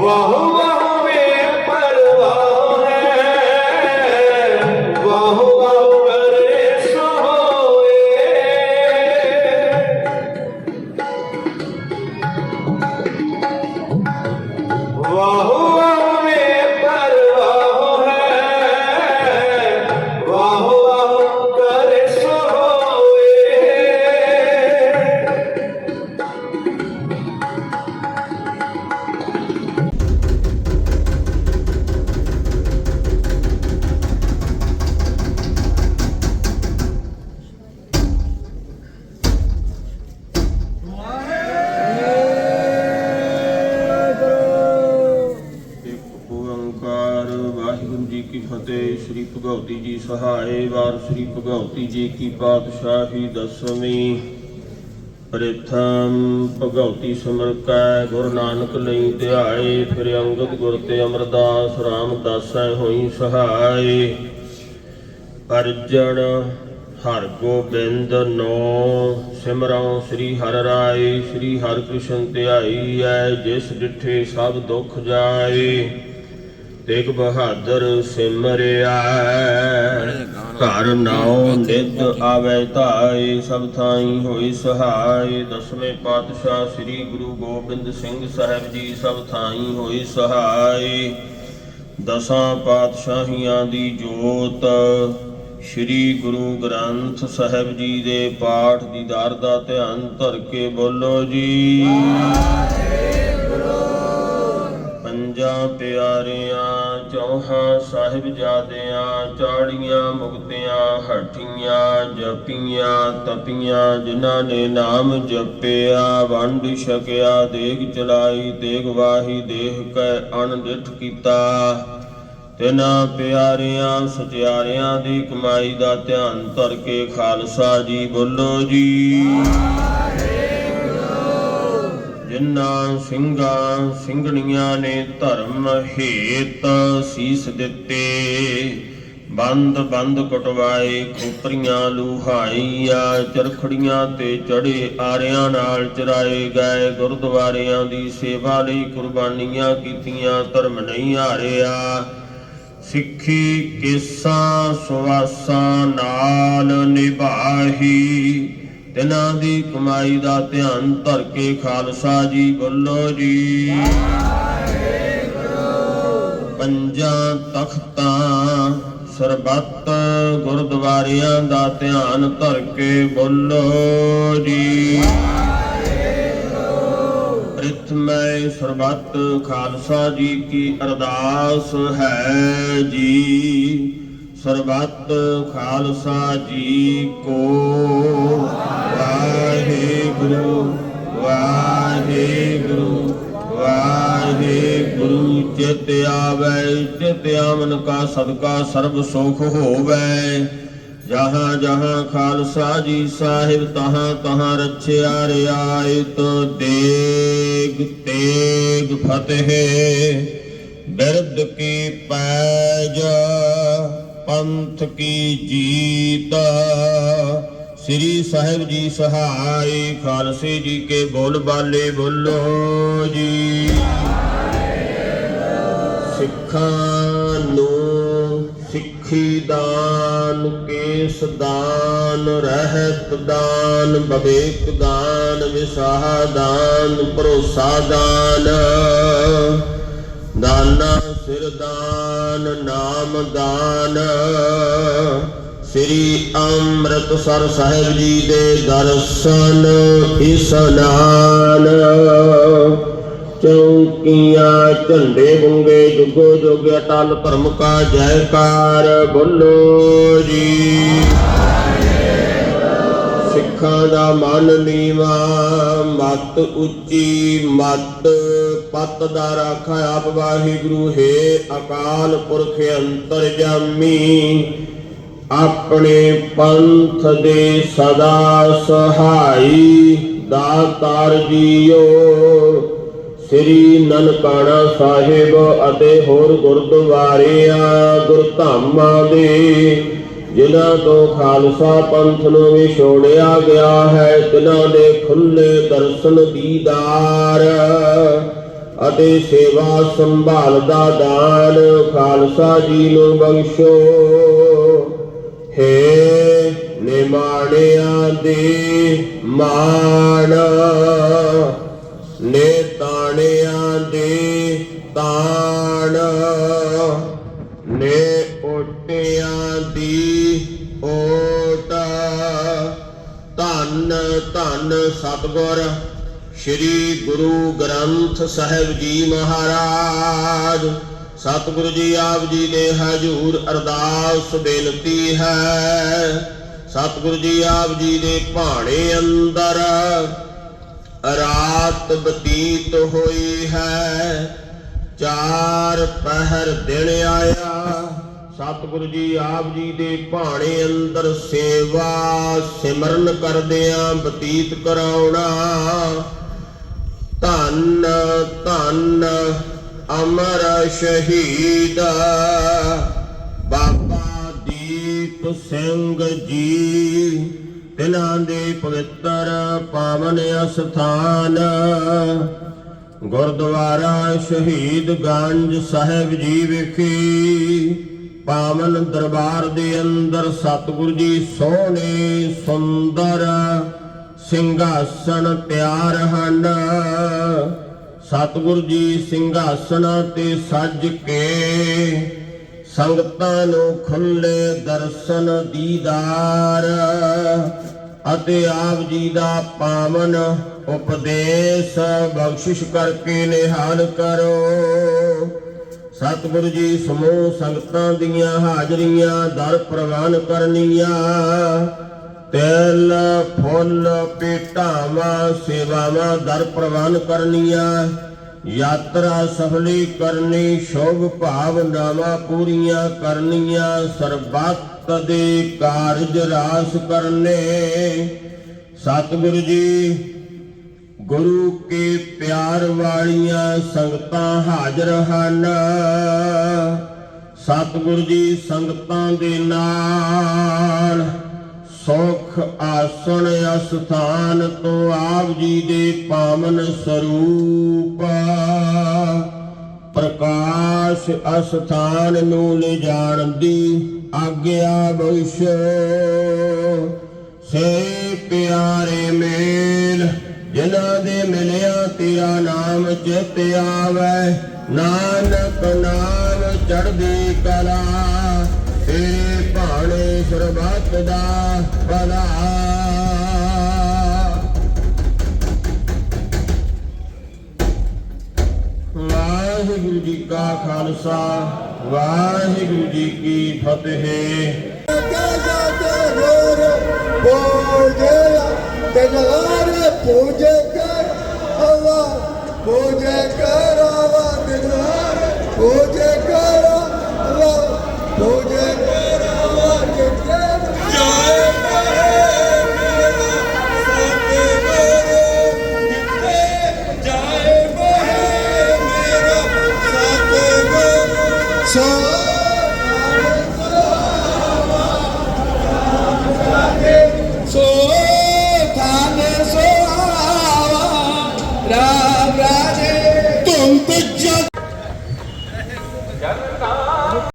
Whoa. Sahay ਵਾਰ ਸ੍ਰੀ ਭਗਉਤੀ ਜੀ ਕੀ ਪਾਤਸ਼ਾਹੀ ਦਸਵੀਂ। ਪ੍ਰਥਮ ਭਗਉਤੀ ਸਿਮਰ ਕੈ, ਗੁਰੂ ਨਾਨਕ ਲਈ ਧਿਆਏ, ਫਿਰ ਅੰਗਦ ਗੁਰ ਤੇ ਅਮਰਦਾਸ ਰਾਮਦਾਸੈ ਹੋਈ ਸਹਾਏ। ਅਰਜਣ ਹਰ ਗੋਬਿੰਦ ਨੋ, ਸਿਮਰਉ ਸ੍ਰੀ ਹਰਿ ਰਾਏ, ਸ੍ਰੀ ਹਰਿ ਕ੍ਰਿਸ਼ਨ ਧਿਆਈ ਐ, ਜਿਸ ਡਿਠੇ ਸਭ ਦੁੱਖ ਜਾਏ। ਤੇਗ ਬਹਾਦਰ ਸਿਮਰਿਆ। ਘਰ ਨਾਉ ਨਿਤ ਆਵੇ ਧਾਏ ਸਭ ਥਾਈ ਹੋਈ ਸਹਾਈ। ਦਸਵੇਂ ਪਾਤਸ਼ਾਹ ਸ੍ਰੀ ਗੁਰੂ ਗੋਬਿੰਦ ਸਿੰਘ ਸਾਹਿਬ ਜੀ, ਸਭ ਥਾਈ ਹੋਈ ਸਹਾਈ। ਦਸਾਂ ਪਾਤਸ਼ਾਹੀਆਂ ਦੀ ਜੋਤ, ਸ੍ਰੀ ਗੁਰੂ ਗ੍ਰੰਥ ਸਾਹਿਬ ਜੀ ਦੇ ਪਾਠ ਦੀਦਾਰ ਦਾ ਧਿਆਨ ਧਰ ਕੇ ਬੋਲੋ ਜੀ। ਪੰਜਾਂ ਪਿਆਰਿਆਂ, ਚੌਹਾਂ ਸਾਹਿਬਜ਼ਾਦਿਆਂ ਚਾੜੀਆਂ ਮੁਕਤਿਆਂ, ਹਠੀਆਂ ਜਪੀਆਂ, ਤਪੀਆਂ, ਜਿਨ੍ਹਾਂ ਨੇ ਨਾਮ ਜਪਿਆ, ਵੰਡ ਛਕਿਆ, ਦੇਗ ਚਲਾਈ, ਦੇਗ ਵਾਹੀ, ਦੇਹ ਕੈ ਅਣਡਿਠ ਕੀਤਾ। ਤਿਨਾਂ ਪਿਆਰਿਆਂ, ਸਚਿਆਰਿਆਂ ਦੀ ਕਮਾਈ ਦਾ ਧਿਆਨ ਧਰ ਕੇ ਖਾਲਸਾ ਜੀ ਬੋਲੋ ਜੀ। ਜਿਨ੍ਹਾਂ ਸਿੰਘਾਂ ਸਿੰਘਣੀਆਂ ਨੇ ਧਰਮ ਹੇਤ ਸੀਸ ਦਿੱਤੇ। ਬੰਦ ਬੰਦ ਕਟਵਾਏ ਖੋਪਰੀਆਂ ਲੁਹਾਈਆਂ, ਚਰਖੜੀਆਂ ਤੇ ਚੜੇ ਆਰਿਆਂ ਨਾਲ ਚਰਾਏ ਗਏ ਗੁਰਦੁਆਰਿਆਂ ਦੀ ਸੇਵਾ ਲਈ ਕੁਰਬਾਨੀਆਂ ਕੀਤੀਆਂ, ਧਰਮ ਨਹੀਂ ਹਾਰਿਆ। ਸਿੱਖੀ ਕੇਸਾਂ ਸੁਵਾਸਾਂ ਨਾਲ ਨਿਭਾਹੀ। ਤਿਨਾਂ ਦੀ ਕਮਾਈ ਦਾ ਧਿਆਨ ਧਰ ਕੇ ਖਾਲਸਾ ਜੀ ਬੋਲੋ ਜੀ। ਪੰਜਾਂ ਤਖਤਾਂ, ਸਰਬੱਤ ਗੁਰਦੁਆਰਿਆਂ ਦਾ ਧਿਆਨ ਧਰ ਕੇ ਬੋਲੋ ਜੀ। ਪ੍ਰਿਥਮੈ ਸਰਬੱਤ, ਖਾਲਸਾ ਜੀ ਕੀ ਅਰਦਾਸ ਹੈ ਜੀ। ਸਰਬੱਤ, ਖਾਲਸਾ ਜੀ ਕੋ ਵਾਹਿਗੁਰੂ ਵਾਹਿਗੁਰੂ ਵਾਹਿਗੁਰੂ, ਚਿਤ ਆਵੈ, ਚਿਤ ਆਮਨ ਕਾ ਸਦਕਾ ਸਰਬ ਸੁਖ ਹੋਵੈ। ਜਹਾਂ ਜਹਾਂ ਖਾਲਸਾ ਜੀ ਸਾਹਿਬ, ਤਹਾਂ ਤਹਾਂ ਰਛਿਆ ਰਿਆਇਤ ਦੇਗ ਤੇਗ ਫਤਿਹ। ਬਿਰਦ ਕੀ ਪੈਜ, ਪੰਥ ਕੀ ਜੀਤ। ਸ੍ਰੀ ਸਾਹਿਬ ਜੀ ਸਹਾਈ ਖਾਲਸੇ ਜੀ ਕੇ ਬੋਲ ਬਾਲੇ ਬੋਲੋ ਜੀ। ਸਿੱਖਾਂ ਨੂੰ ਸਿੱਖੀ ਦਾਨ ਕੇਸ ਦਾਨ, ਰਹਿਤ ਦਾਨ, ਬਵੇਕ ਦਾਨ, ਵਿਸਾਹ ਦਾਨ, ਭਰੋਸਾ ਦਾਨ। ਦਾਨਾ ਸਿਰ ਦਾਨ, ਨਾਮ ਦਾਨ। ਸ੍ਰੀ ਅੰਮ੍ਰਿਤਸਰ ਸਾਹਿਬ ਜੀ ਦੇ ਦਰਸ਼ਨ ਇਸਨਾਨ ਚੌਕੀਆਂ, ਝੰਡੇ ਗੁੰਗੇ, ਜੁਗੋ ਜੁਗ ਅਟਲ ਧਰਮ ਕਾ ਜੈਕਾਰ, ਬੋਲੋ ਜੀ। ਸਿੱਖਾਂ ਦਾ ਮਨ ਨੀਵਾ, ਮਤ ਉੱਚੀ, ਮਤ ਪਤ ਦਾ ਰਾਖਾ ਆਪ ਵਾਹਿਗੁਰੂ, ਹੈ ਅਕਾਲ ਪੁਰਖ ਅੰਤਰ ਜਾਮੀ ਆਪਣੇ ਪੰਥ ਦੇ ਸਦਾ ਸਹਾਈ ਦਾਤਾਰ ਜੀਓ। ਸ੍ਰੀ ਨਨਕਾਣਾ ਸਾਹਿਬ ਅਤੇ ਹੋਰ ਗੁਰਦੁਆਰਿਆਂ ਗੁਰਧਾਮਾਂ ਦੇ, ਜਿਨ੍ਹਾਂ ਤੋਂ ਖਾਲਸਾ ਪੰਥ ਨੂੰ ਵਿਛੋੜਿਆ ਗਿਆ ਹੈ ਤਿਨਾਂ ਦੇ ਖੁੱਲੇ ਦਰਸ਼ਨ ਦੀਦਾਰ ਅਤੇ ਸੇਵਾ ਸੰਭਾਲ ਦਾ ਦਾਨ ਖਾਲਸਾ ਜੀ ਨੂੰ ਬਖਸ਼ੋ। ਹੇ ਨਿਮਾਣਿਆਂ ਦੀ ਮਾਣ। ਨੇ ਤਾਣਿਆਂ ਦੀ ਤਾਣ। ਨੇ ਓਟਿਆਂ ਦੀ ਓਟ ਧੰਨ ਧੰਨ ਸਤਿਗੁਰ ਸ੍ਰੀ ਗੁਰੂ ਗ੍ਰੰਥ ਸਾਹਿਬ ਜੀ ਮਹਾਰਾਜ। ਸਤਿਗੁਰੂ ਜੀ ਆਪ ਜੀ ਦੇ ਹਜੂਰ ਅਰਦਾਸ ਬੇਨਤੀ ਹੈ। ਸਤਿਗੁਰੂ ਜੀ ਆਪ ਜੀ ਦੇ ਭਾਣੇ ਅੰਦਰ ਰਾਤ ਬਤੀਤ ਹੋਈ ਹੈ। ਚਾਰ ਪਹਿਰ ਦਿਨ ਆਇਆ। ਸਤਿਗੁਰੂ ਜੀ ਆਪ ਜੀ ਦੇ ਭਾਣੇ ਅੰਦਰ ਸੇਵਾ ਸਿਮਰਨ ਕਰਦਿਆਂ ਬਤੀਤ ਕਰਾਉਣਾ। ਧੰਨ ਧੰਨ ਅਮਰ ਸ਼ਹੀਦ ਬਾਬਾ ਦੀਪ ਸਿੰਘ ਜੀ। ਤਿਨਾਂ ਦੇ ਪਵਿੱਤਰ ਪਾਵਨ ਅਸਥਾਨ। ਗੁਰਦੁਆਰਾ ਸ਼ਹੀਦ ਗੰਜ ਸਾਹਿਬ ਜੀ ਵਿਖੇ ਪਾਵਨ ਦਰਬਾਰ ਦੇ ਅੰਦਰ ਸਤਿਗੁਰੂ ਜੀ ਸੋਹਣੇ ਸੁੰਦਰ ਸਿੰਘਾਸਣ ਤਿਆਰ ਹਨ। ਸਤਿਗੁਰੂ ਜੀ ਸਿੰਘਾਸਣਾਂ ਤੇ ਸੱਜ ਕੇ ਸੰਗਤਾਂ ਨੂੰ ਖੁੱਲੇ ਦਰਸ਼ਨ ਦੀਦਾਰ ਅਤੇ ਆਪ ਜੀ ਦਾ ਪਾਵਨ ਉਪਦੇਸ਼ ਬਖਸ਼ਿਸ਼ ਕਰਕੇ ਨਿਹਾਲ ਕਰੋ। ਸਤਿਗੁਰੂ ਜੀ ਸਮੂਹ ਸੰਗਤਾਂ ਦੀਆਂ ਹਾਜ਼ਰੀਆਂ ਦਰ ਪ੍ਰਵਾਨ ਕਰਨੀਆਂ। ਤੇਲ, ਫੁੱਲ ਪੇਟਾਵਾਂ ਸੇਵਾਵਾਂ ਦਰ ਪ੍ਰਵਾਨ ਕਰਨੀਆਂ। ਯਾਤਰਾ ਸਫਲੀ ਕਰਨੀ, ਸ਼ੁਭ ਭਾਵਨਾਵਾਂ ਪੂਰੀਆਂ ਕਰਨੀਆਂ। ਸਰਬੱਤ ਦੇ ਕਾਰਜ ਰਾਸ ਕਰਨੇ। ਸਤਿਗੁਰੂ ਜੀ, ਗੁਰੂ ਕੇ ਪਿਆਰ ਵਾਲੀਆਂ ਸੰਗਤਾਂ ਹਾਜ਼ਰ ਹਨ। ਸਤਿਗੁਰੂ ਜੀ, ਸੰਗਤਾਂ ਦੇ ਨਾਲ ਸੁਖ ਆਸਣ ਅਸਥਾਨ ਤੋਂ ਆਪ ਜੀ ਦੇ ਪਾਵਨ ਸਰੂਪ। ਪ੍ਰਕਾਸ਼ ਅਸਥਾਨ ਨੂੰ ਲਿਜਾਣ ਦੀ ਆਗਿਆ ਬਖਸ਼ੋ। ਸੇ ਪਿਆਰੇ ਮੇਲ, ਜਿਨ੍ਹਾਂ ਦੇ ਮਿਲਿਆ ਤੇਰਾ ਨਾਮ ਚਿਤ ਆਵੇ। ਨਾਨਕ ਨਾਮ ਚੜ੍ਹਦੀ ਕਲਾ, ਤੇਰੇ ਸਰਬਤ ਦਾ ਭਲਾ ਵਾਹਿਗੁਰੂ ਜੀ ਕਾ ਖਾਲਸਾ ਵਾਹਿਗੁਰੂ ਜੀ ਕੀ ਫਤਿਹ। ਪੂਜੇ ਕਰ So.